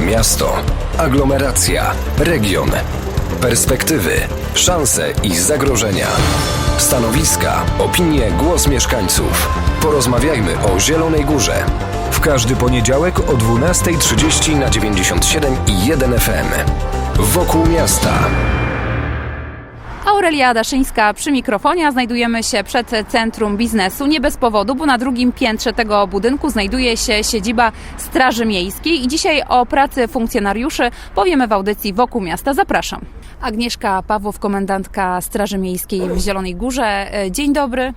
Miasto, aglomeracja, region. Perspektywy, szanse i zagrożenia. Stanowiska, opinie, głos mieszkańców. Porozmawiajmy o Zielonej Górze. W każdy poniedziałek o 12.30 na 97 i 1 FM. Wokół miasta. Aurelia Daszyńska przy mikrofonie, znajdujemy się przed Centrum Biznesu. Nie bez powodu, bo na drugim piętrze tego budynku znajduje się siedziba Straży Miejskiej i dzisiaj o pracy funkcjonariuszy powiemy w audycji Wokół Miasta. Zapraszam. Agnieszka Pawłow, komendantka Straży Miejskiej w Zielonej Górze. E, Dzień dobry.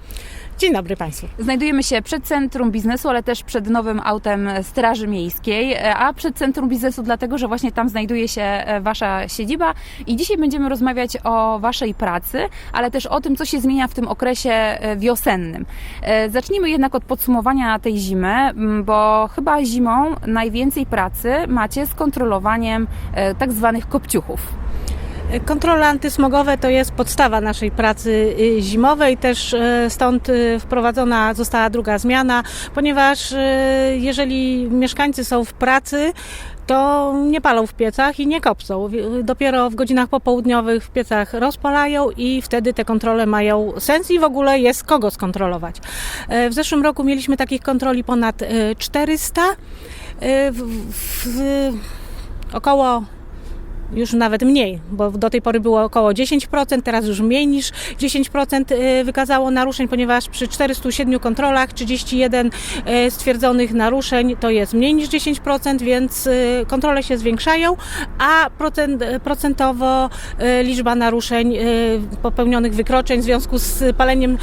Dzień dobry Państwu. Znajdujemy się przed Centrum Biznesu, ale też przed nowym autem Straży Miejskiej, a przed Centrum Biznesu dlatego, że właśnie tam znajduje się e, Wasza siedziba i dzisiaj będziemy rozmawiać o Waszej pracy, ale też o tym, co się zmienia w tym okresie e, wiosennym. E, Zacznijmy jednak od podsumowania tej zimy, bo chyba zimą najwięcej pracy macie z kontrolowaniem tak zwanych kopciuchów. Kontrole antysmogowe to jest podstawa naszej pracy y, zimowej, też y, stąd y, wprowadzona została druga zmiana, ponieważ jeżeli mieszkańcy są w pracy, to nie palą w piecach i nie kopcą. Dopiero w godzinach popołudniowych w piecach rozpalają i wtedy te kontrole mają sens i w ogóle jest kogo skontrolować. E, W zeszłym roku mieliśmy takich kontroli ponad e, 400. E, W, w, w, około już nawet mniej, bo do tej pory było około 10%, teraz już mniej niż 10% y, wykazało naruszeń, ponieważ przy 407 kontrolach 31 y, stwierdzonych naruszeń to jest mniej niż 10%, więc y, kontrole się zwiększają, a procent, procentowo liczba naruszeń popełnionych wykroczeń w związku z paleniem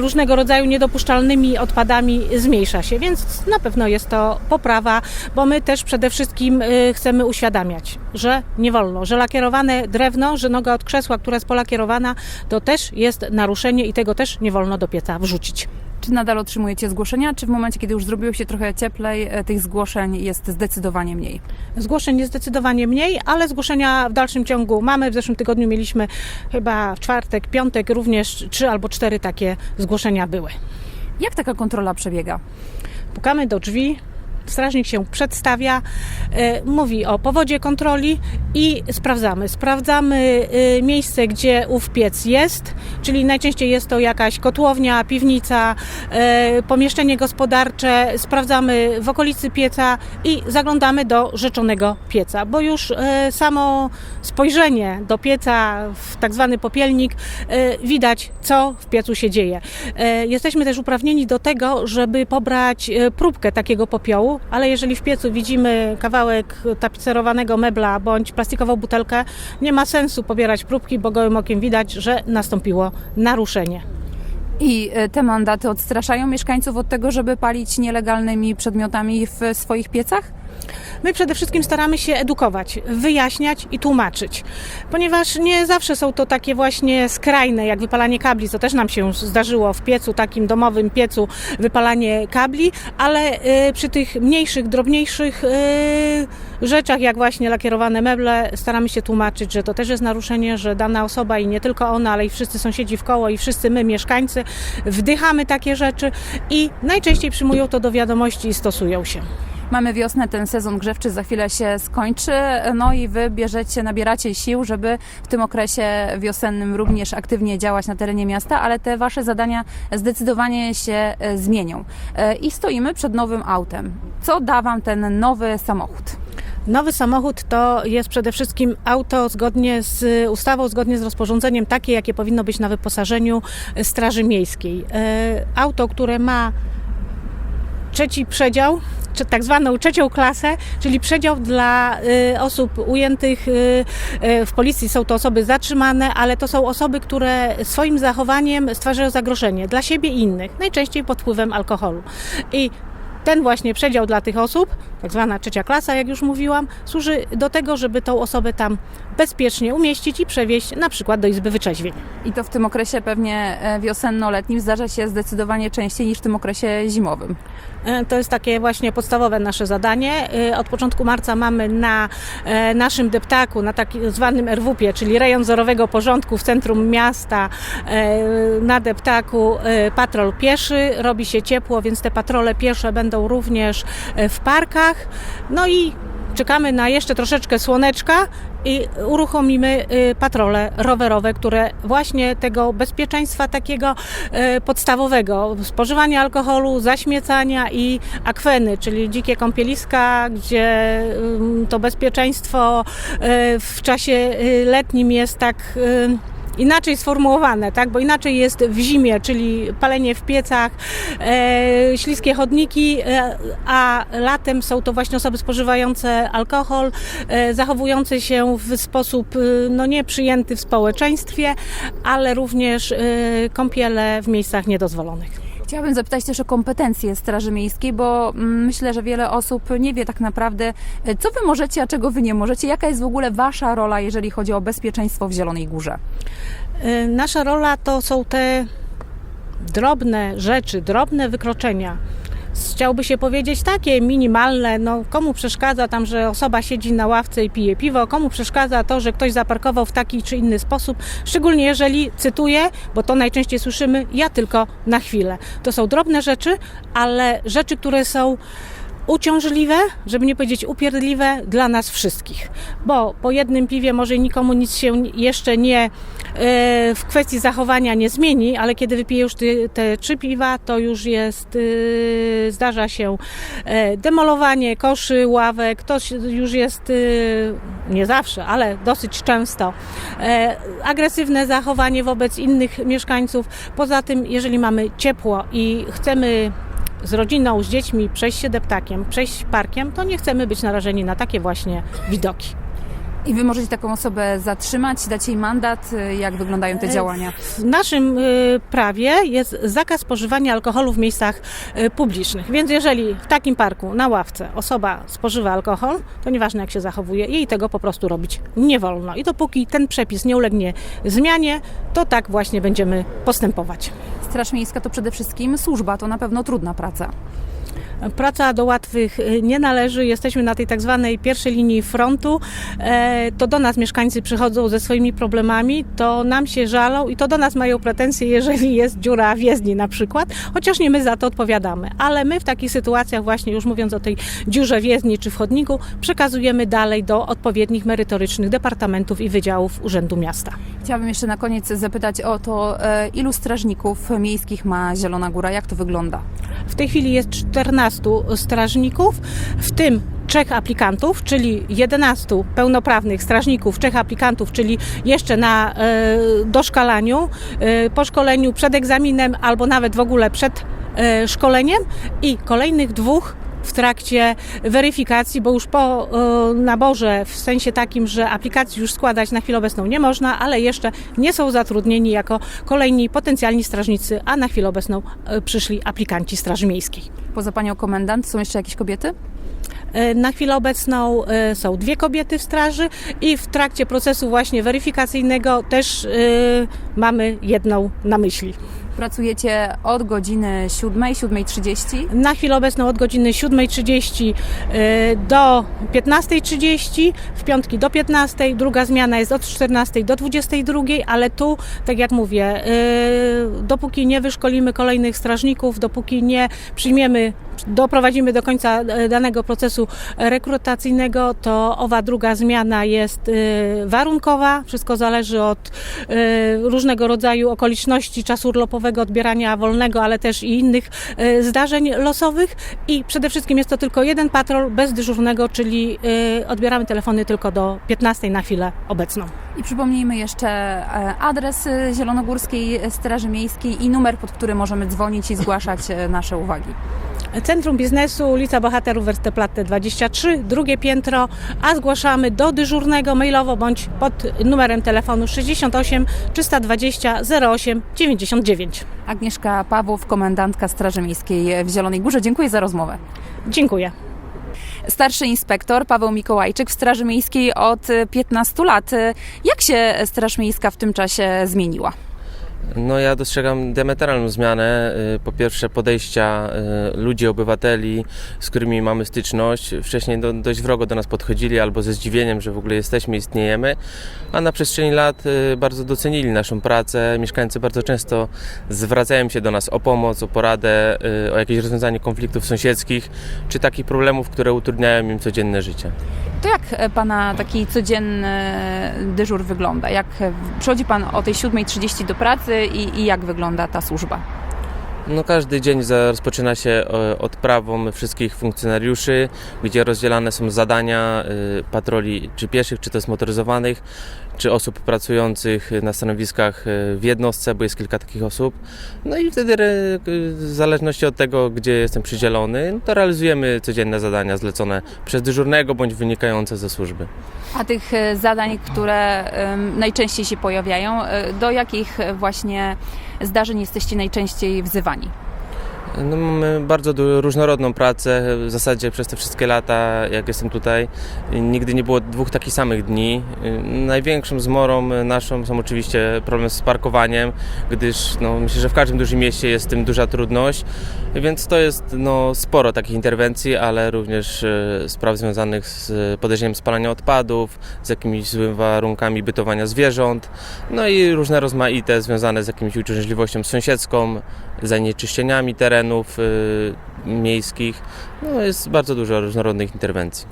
różnego rodzaju niedopuszczalnymi odpadami zmniejsza się, więc na pewno jest to poprawa, bo my też przede wszystkim chcemy uświadamiać, że nie wolno, że lakierowane drewno, że noga od krzesła, która jest polakierowana, to też jest naruszenie i tego też nie wolno do pieca wrzucić. Czy nadal otrzymujecie zgłoszenia, czy w momencie, kiedy już zrobiło się trochę cieplej, e, tych zgłoszeń jest zdecydowanie mniej? Zgłoszeń jest zdecydowanie mniej, ale zgłoszenia w dalszym ciągu mamy. W zeszłym tygodniu mieliśmy chyba w czwartek, piątek również trzy albo cztery takie zgłoszenia były. Jak taka kontrola przebiega? Pukamy do drzwi, strażnik się przedstawia, e, mówi o powodzie kontroli i sprawdzamy. Sprawdzamy e, miejsce, gdzie ów piec jest, czyli najczęściej jest to jakaś kotłownia, piwnica, e, pomieszczenie gospodarcze. Sprawdzamy w okolicy pieca i zaglądamy do rzeczonego pieca, bo już samo spojrzenie do pieca w tak zwany popielnik widać, co w piecu się dzieje. Jesteśmy też uprawnieni do tego, żeby pobrać próbkę takiego popiołu, ale jeżeli w piecu widzimy kawałek tapicerowanego mebla bądź plastikową butelkę, nie ma sensu pobierać próbki, bo gołym okiem widać, że nastąpiło naruszenie. I e, te mandaty odstraszają mieszkańców od tego, żeby palić nielegalnymi przedmiotami w swoich piecach? My przede wszystkim staramy się edukować, wyjaśniać i tłumaczyć, ponieważ nie zawsze są to takie właśnie skrajne, jak wypalanie kabli, co też nam się zdarzyło w piecu, takim domowym piecu, wypalanie kabli, ale y, przy tych mniejszych, drobniejszych y, rzeczach, jak właśnie lakierowane meble, staramy się tłumaczyć, że to też jest naruszenie, że dana osoba i nie tylko ona, ale i wszyscy sąsiedzi w koło i wszyscy my, mieszkańcy, wdychamy takie rzeczy i najczęściej przyjmują to do wiadomości i stosują się. Mamy wiosnę, ten sezon grzewczy za chwilę się skończy, no i wy bierzecie, nabieracie sił, żeby w tym okresie wiosennym również aktywnie działać na terenie miasta, ale te wasze zadania zdecydowanie się e, zmienią. E, I stoimy przed nowym autem. Co da wam ten nowy samochód? Nowy samochód to jest przede wszystkim auto zgodnie z ustawą, zgodnie z rozporządzeniem takie, jakie powinno być na wyposażeniu Straży Miejskiej. E, Auto, które ma trzeci przedział, tak zwaną trzecią klasę, czyli przedział dla y, osób ujętych y, y, w policji. Są to osoby zatrzymane, ale to są osoby, które swoim zachowaniem stwarzają zagrożenie dla siebie i innych, najczęściej pod wpływem alkoholu. I ten właśnie przedział dla tych osób, tak zwana trzecia klasa, jak już mówiłam, służy do tego, żeby tą osobę tam bezpiecznie umieścić i przewieźć na przykład do Izby Wyczeźwień. I to w tym okresie pewnie e, wiosenno-letnim zdarza się zdecydowanie częściej niż w tym okresie zimowym. E, To jest takie właśnie podstawowe nasze zadanie. E, Od początku marca mamy na naszym deptaku, na tak zwanym RWP-ie, czyli rejon wzorowego porządku w centrum miasta, na deptaku patrol pieszy. Robi się ciepło, więc te patrole piesze będą również w parkach. No i czekamy na jeszcze troszeczkę słoneczka i uruchomimy y, patrole rowerowe, które właśnie tego bezpieczeństwa takiego y, podstawowego, spożywania alkoholu, zaśmiecania i akweny, czyli dzikie kąpieliska, gdzie to bezpieczeństwo y, w czasie letnim jest tak inaczej sformułowane, tak? bo inaczej jest w zimie, czyli palenie w piecach, e, śliskie chodniki, e, a latem są to właśnie osoby spożywające alkohol, e, zachowujące się w sposób e, no, nieprzyjęty w społeczeństwie, ale również e, kąpiele w miejscach niedozwolonych. Chciałabym zapytać też o kompetencje Straży Miejskiej, bo mm, myślę, że wiele osób nie wie tak naprawdę, e, co wy możecie, a czego wy nie możecie. Jaka jest w ogóle wasza rola, jeżeli chodzi o bezpieczeństwo w Zielonej Górze? E, Nasza rola to są te drobne rzeczy, drobne wykroczenia. Chciałby się powiedzieć takie minimalne, no komu przeszkadza tam, że osoba siedzi na ławce i pije piwo, komu przeszkadza to, że ktoś zaparkował w taki czy inny sposób, szczególnie jeżeli, cytuję, bo to najczęściej słyszymy, ja tylko na chwilę. To są drobne rzeczy, ale rzeczy, które są uciążliwe, żeby nie powiedzieć upierdliwe dla nas wszystkich. Bo po jednym piwie może nikomu nic się jeszcze nie e, w kwestii zachowania nie zmieni, ale kiedy wypije już te trzy piwa, to już jest, e, zdarza się e, demolowanie koszy, ławek, to już jest e, nie zawsze, ale dosyć często e, agresywne zachowanie wobec innych mieszkańców. Poza tym, jeżeli mamy ciepło i chcemy z rodziną, z dziećmi przejść się deptakiem, przejść parkiem, to nie chcemy być narażeni na takie właśnie widoki. I wy możecie taką osobę zatrzymać, dać jej mandat? E, Jak wyglądają te działania? W naszym y, prawie jest zakaz spożywania alkoholu w miejscach y, publicznych, więc jeżeli w takim parku, na ławce osoba spożywa alkohol, to nieważne jak się zachowuje, jej tego po prostu robić nie wolno. I dopóki ten przepis nie ulegnie zmianie, to tak właśnie będziemy postępować. Straż Miejska to przede wszystkim służba, to na pewno trudna praca. Praca do łatwych y, nie należy. Jesteśmy na tej tak zwanej pierwszej linii frontu. E, To do nas mieszkańcy przychodzą ze swoimi problemami, to nam się żalą i to do nas mają pretensje, jeżeli jest dziura w jezdni na przykład, chociaż nie my za to odpowiadamy. Ale my w takich sytuacjach właśnie, już mówiąc o tej dziurze w jezdni czy w chodniku, przekazujemy dalej do odpowiednich merytorycznych departamentów i wydziałów Urzędu Miasta. Chciałabym jeszcze na koniec zapytać o to, e, ilu strażników miejskich ma Zielona Góra, jak to wygląda? W tej chwili jest 14 strażników, w tym trzech aplikantów, czyli 11 pełnoprawnych strażników, trzech aplikantów, czyli jeszcze na e, doszkalaniu, e, po szkoleniu przed egzaminem albo nawet w ogóle przed e, szkoleniem i kolejnych dwóch w trakcie weryfikacji, bo już po e, naborze, w sensie takim, że aplikacji już składać na chwilę obecną nie można, ale jeszcze nie są zatrudnieni jako kolejni potencjalni strażnicy, a na chwilę obecną e, przyszli aplikanci Straży Miejskiej. Poza panią komendant są jeszcze jakieś kobiety? E, Na chwilę obecną są dwie kobiety w straży i w trakcie procesu właśnie weryfikacyjnego też mamy jedną na myśli. Pracujecie od godziny 7, 7.30. Na chwilę obecną od godziny 7.30 e, do 15.30, w piątki do 15.00, druga zmiana jest od 14.00 do 22.00, ale tu, tak jak mówię, e, dopóki nie wyszkolimy kolejnych strażników, dopóki nie przyjmiemy, doprowadzimy do końca e, danego procesu rekrutacyjnego, to owa druga zmiana jest e, warunkowa. Wszystko zależy od e, różnego rodzaju okoliczności czasu urlopowego, odbierania wolnego, ale też i innych zdarzeń losowych. I przede wszystkim jest to tylko jeden patrol bez dyżurnego, czyli odbieramy telefony tylko do 15 na chwilę obecną. I przypomnijmy jeszcze adres Zielonogórskiej Straży Miejskiej i numer, pod który możemy dzwonić i zgłaszać nasze uwagi. Centrum Biznesu, ulica Bohaterów Westerplatte 23, drugie piętro, a zgłaszamy do dyżurnego mailowo bądź pod numerem telefonu 68 320 08 99. Agnieszka Pawłów, komendantka Straży Miejskiej w Zielonej Górze. Dziękuję za rozmowę. Dziękuję. Starszy inspektor Paweł Mikołajczyk w Straży Miejskiej od e, 15 lat. Jak się Straż Miejska w tym czasie zmieniła? No ja dostrzegam diametralną zmianę. Y, Po pierwsze podejścia y, ludzi, obywateli, z którymi mamy styczność. Wcześniej do, dość wrogo do nas podchodzili albo ze zdziwieniem, że w ogóle jesteśmy, istniejemy, a na przestrzeni lat y, bardzo docenili naszą pracę. Mieszkańcy bardzo często zwracają się do nas o pomoc, o poradę, o jakieś rozwiązanie konfliktów sąsiedzkich, czy takich problemów, które utrudniają im codzienne życie. To jak e, Pana taki codzienny dyżur wygląda? Jak e, przychodzi Pan o tej 7.30 do pracy i, i jak wygląda ta służba? No, każdy dzień rozpoczyna się e, odprawą wszystkich funkcjonariuszy, gdzie rozdzielane są zadania e, patroli czy pieszych, czy to zmotoryzowanych, czy osób pracujących na stanowiskach e, w jednostce, bo jest kilka takich osób. No i wtedy re- w zależności od tego, gdzie jestem przydzielony, no to realizujemy codzienne zadania zlecone przez dyżurnego bądź wynikające ze służby. A tych e, zadań, które najczęściej się pojawiają, e, do jakich właśnie zdarzeń jesteście najczęściej wzywani? No, mamy bardzo różnorodną pracę. W zasadzie przez te wszystkie lata, jak jestem tutaj, nigdy nie było dwóch takich samych dni. Największą zmorą naszą są oczywiście problemy z parkowaniem, gdyż no, myślę, że w każdym dużym mieście jest z tym duża trudność, więc to jest no, sporo takich interwencji, ale również e, spraw związanych z podejrzeniem spalania odpadów, z jakimiś złymi warunkami bytowania zwierząt, no i różne rozmaite związane z jakimiś uciążliwością sąsiedzką, zanieczyszczeniami terenów y, miejskich. No, jest bardzo dużo różnorodnych interwencji.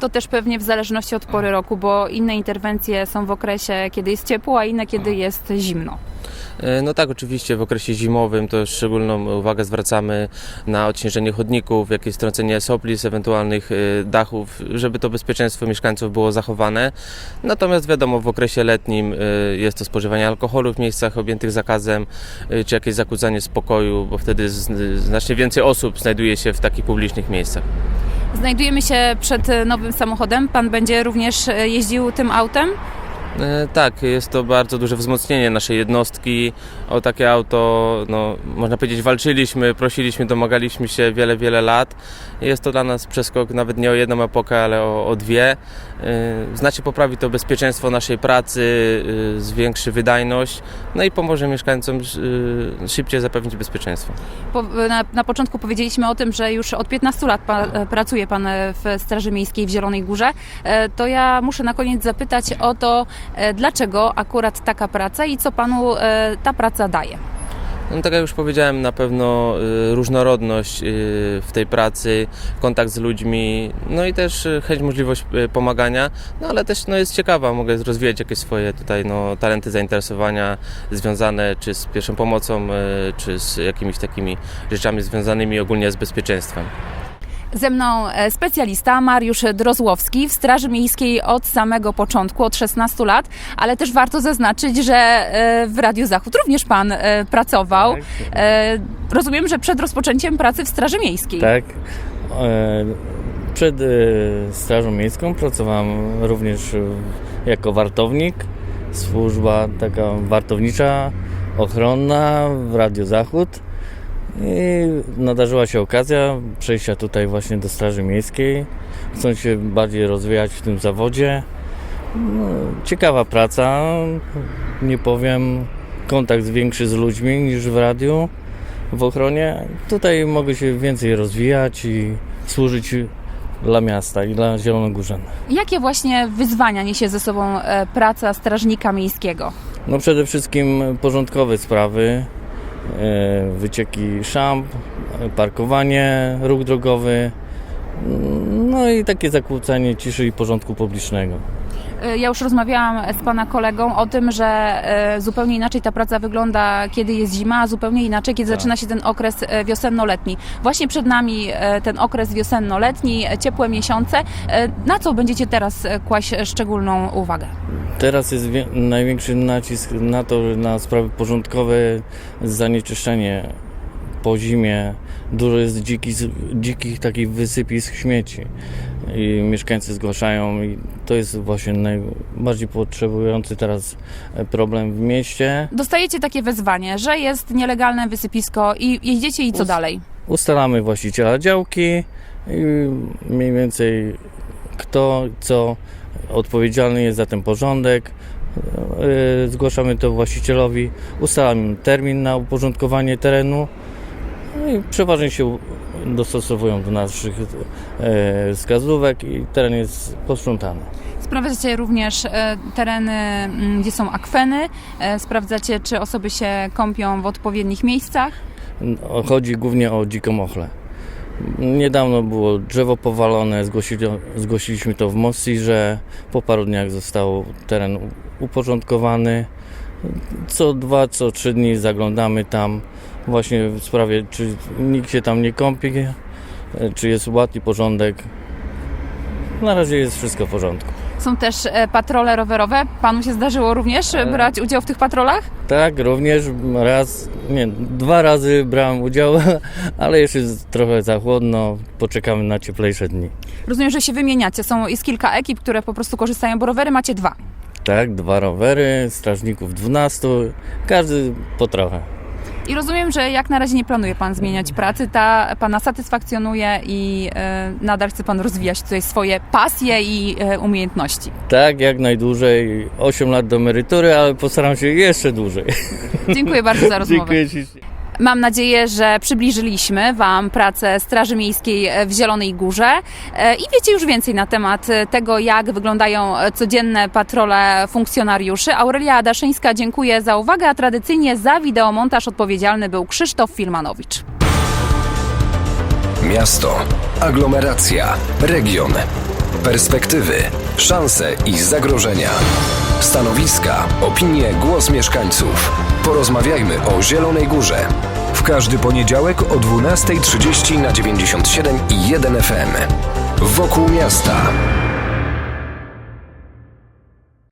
To też pewnie w zależności od pory roku, bo inne interwencje są w okresie, kiedy jest ciepło, a inne, kiedy jest zimno. E, No tak, oczywiście w okresie zimowym to szczególną uwagę zwracamy na odciężenie chodników, jakieś strącenie sopli z ewentualnych e, dachów, żeby to bezpieczeństwo mieszkańców było zachowane. Natomiast wiadomo, w okresie letnim e, jest to spożywanie alkoholu w miejscach objętych zakazem, czy jakieś zakłócanie spokoju, bo wtedy znacznie więcej osób znajduje się w takich publicznych miejscach. Znajdujemy się przed e, nowym samochodem. Pan będzie również e, jeździł tym autem? E, Tak, jest to bardzo duże wzmocnienie naszej jednostki. O takie auto, no, można powiedzieć, walczyliśmy, prosiliśmy, domagaliśmy się wiele, wiele lat. Jest to dla nas przeskok nawet nie o jedną epokę, ale o, o dwie. E, Znacznie poprawi to bezpieczeństwo naszej pracy, e, zwiększy wydajność, no i pomoże mieszkańcom e, szybciej zapewnić bezpieczeństwo. Po, na, na początku powiedzieliśmy o tym, że już od 15 lat pa, e, pracuje Pan e, w Straży Miejskiej w Zielonej Górze. E, To ja muszę na koniec zapytać o to, dlaczego akurat taka praca i co Panu ta praca daje. No, tak jak już powiedziałem, na pewno y, różnorodność y, w tej pracy, kontakt z ludźmi, no i też y, chęć, możliwość pomagania, no ale też no, jest ciekawa, mogę rozwijać jakieś swoje tutaj no, talenty, zainteresowania związane czy z pierwszą pomocą, czy z jakimiś takimi rzeczami związanymi ogólnie z bezpieczeństwem. Ze mną e, specjalista Mariusz Drozłowski w Straży Miejskiej od samego początku, od 16 lat, ale też warto zaznaczyć, że e, w Radiu Zachód również Pan e, pracował. Tak. Rozumiem, że przed rozpoczęciem pracy w Straży Miejskiej. Tak. Przed Strażą Miejską pracowałem również jako wartownik. Służba taka wartownicza, ochronna w Radio Zachód. I nadarzyła się okazja przejścia tutaj właśnie do Straży Miejskiej. Chcą się bardziej rozwijać w tym zawodzie. No, ciekawa praca, nie powiem. Kontakt większy z ludźmi niż w radiu w ochronie. Tutaj mogę się więcej rozwijać i służyć dla miasta i dla Zielonogórzan. Jakie właśnie wyzwania niesie ze sobą e, praca strażnika miejskiego? No przede wszystkim porządkowe sprawy, wycieki szamp, e, parkowanie, ruch drogowy, no i takie zakłócanie ciszy i porządku publicznego. E, Ja już rozmawiałam z Pana kolegą o tym, że e, zupełnie inaczej ta praca wygląda, kiedy jest zima, a zupełnie inaczej, kiedy Tak. zaczyna się ten okres e, wiosenno-letni. Właśnie przed nami e, ten okres wiosenno-letni, e, ciepłe miesiące. E, Na co będziecie teraz e, kłaść szczególną uwagę? Teraz jest największy nacisk na to, na sprawy porządkowe, zanieczyszczenie po zimie. Dużo jest dziki, dzikich takich wysypisk śmieci i mieszkańcy zgłaszają i to jest właśnie najbardziej potrzebujący teraz e, problem w mieście. Dostajecie takie wezwanie, że jest nielegalne wysypisko i jedziecie i co Us- dalej? Ustalamy właściciela działki i mniej więcej kto, co odpowiedzialny jest za ten porządek. Yy, Zgłaszamy to właścicielowi, ustalamy termin na uporządkowanie terenu no i przeważnie się dostosowują do naszych e, wskazówek i teren jest posprzątany. Sprawdzacie również e, tereny, m, gdzie są akweny, e, sprawdzacie, czy osoby się kąpią w odpowiednich miejscach. Chodzi głównie o dziką ochlę. Niedawno było drzewo powalone, zgłosili, zgłosiliśmy to w Mosji, że po paru dniach został teren uporządkowany. Co dwa, co trzy dni zaglądamy tam właśnie w sprawie, czy nikt się tam nie kąpi, czy jest ład i porządek. Na razie jest wszystko w porządku. Są też e, patrole rowerowe. Panu się zdarzyło również e, E. brać udział w tych patrolach? Tak, również raz, nie, dwa razy brałem udział, ale jeszcze jest trochę za chłodno, poczekamy na cieplejsze dni. Rozumiem, że się wymieniacie. Są, jest kilka ekip, które po prostu korzystają, bo rowery macie dwa. Tak, dwa rowery, strażników 12, każdy po trochę. I rozumiem, że jak na razie nie planuje Pan zmieniać pracy, ta Pana satysfakcjonuje i e, nadal chce Pan rozwijać tutaj swoje pasje i e, umiejętności. Tak, jak najdłużej, 8 lat do emerytury, ale postaram się jeszcze dłużej. Dziękuję bardzo za rozmowę. Dziękuję Ci. Mam nadzieję, że przybliżyliśmy Wam pracę Straży Miejskiej w Zielonej Górze e, i wiecie już więcej na temat e, tego, jak wyglądają e, codzienne patrole funkcjonariuszy. Aurelia Adaszyńska dziękuję za uwagę, a tradycyjnie za wideomontaż odpowiedzialny był Krzysztof Filmanowicz. Miasto, aglomeracja, region. Perspektywy, szanse i zagrożenia. Stanowiska, opinie, głos mieszkańców. Porozmawiajmy o Zielonej Górze. W każdy poniedziałek o 12.30 na 97 i 1 FM. Wokół miasta.